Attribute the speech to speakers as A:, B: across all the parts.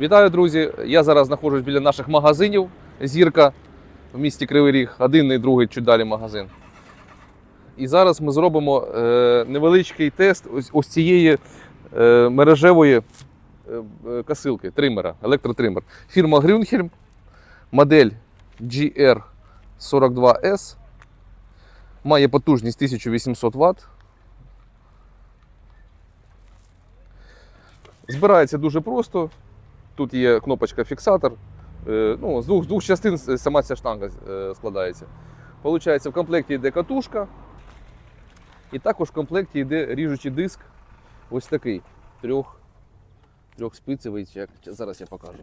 A: Вітаю, друзі! Я зараз знаходжусь біля наших магазинів Зірка в місті Кривий Ріг, один і другий чуть далі магазин. І зараз ми зробимо е, невеличкий тест ось, ось цієї е, мережевої е, касилки, тримера, електротример. Фірма Грюнхельм, модель GR42S, має потужність 1800 Вт. Збирається дуже просто. Тут є кнопочка фіксатор. Е, Ну, з, двох, з двох частин сама ця штанга е, складається. Получається, в комплекті йде катушка. І також в комплекті йде ріжучий диск. Ось такий. Трьох, трьохспицевий. Як, зараз я покажу.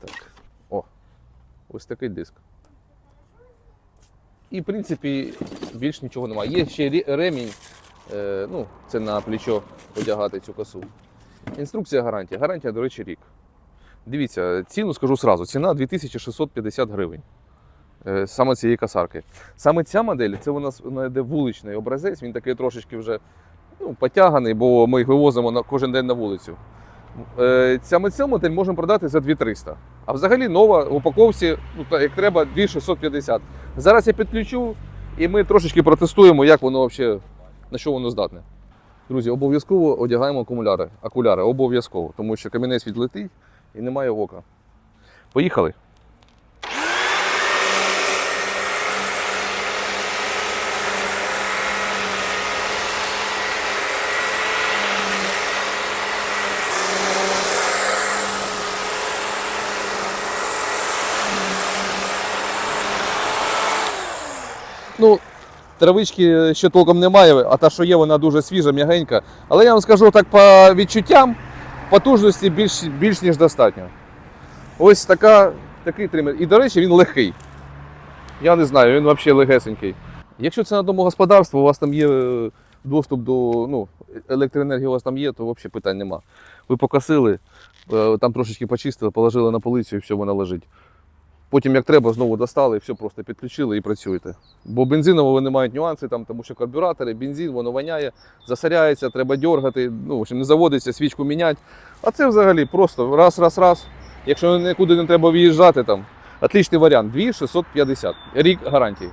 A: Так. О, ось такий диск. І, в принципі, більш нічого немає. Є ще ремінь. Е, ну, це на плечо одягати цю косу. Інструкція гарантія. Гарантія, до речі, рік. Дивіться, ціну скажу сразу. Ціна 2650 гривень. Е, Саме цієї касарки. Саме ця модель, це у нас вона йде вуличний образець, він такий трошечки вже ну, потяганий, бо ми їх вивозимо на кожен день на вулицю. Е, Саме цю модель можемо продати за 2300. А взагалі нова в упаковці, ну, як треба, 2650. Зараз я підключу і ми трошечки протестуємо, як воно взагалі, на що воно здатне. Друзі, обов'язково одягаємо окуляри. Окуляри обов'язково, тому що камінець відлетить і немає ока. Поїхали. Ну, травички ще толком немає, а та, що є, вона дуже свіжа, м'ягенька. Але я вам скажу так по відчуттям, потужності більш, більш ніж достатньо. Ось така, такий тример. І, до речі, він легкий. Я не знаю, він взагалі легесенький. Якщо це на домогосподарство, у вас там є е, доступ до ну, електроенергії, у вас там є, то взагалі питань нема. Ви покосили, е, там трошечки почистили, положили на полицю і все, вона лежить. Потім, як треба, знову достали і все просто підключили і працюєте. Бо бензиново вони мають нюанси, там, тому що карбюратори, бензин, воно воняє, засоряється, треба дергати, ну, в общем, не заводиться, свічку міняти. А це взагалі просто раз, раз, раз. Якщо нікуди не треба виїжджати, там, отличний варіант. 2650. Рік гарантії.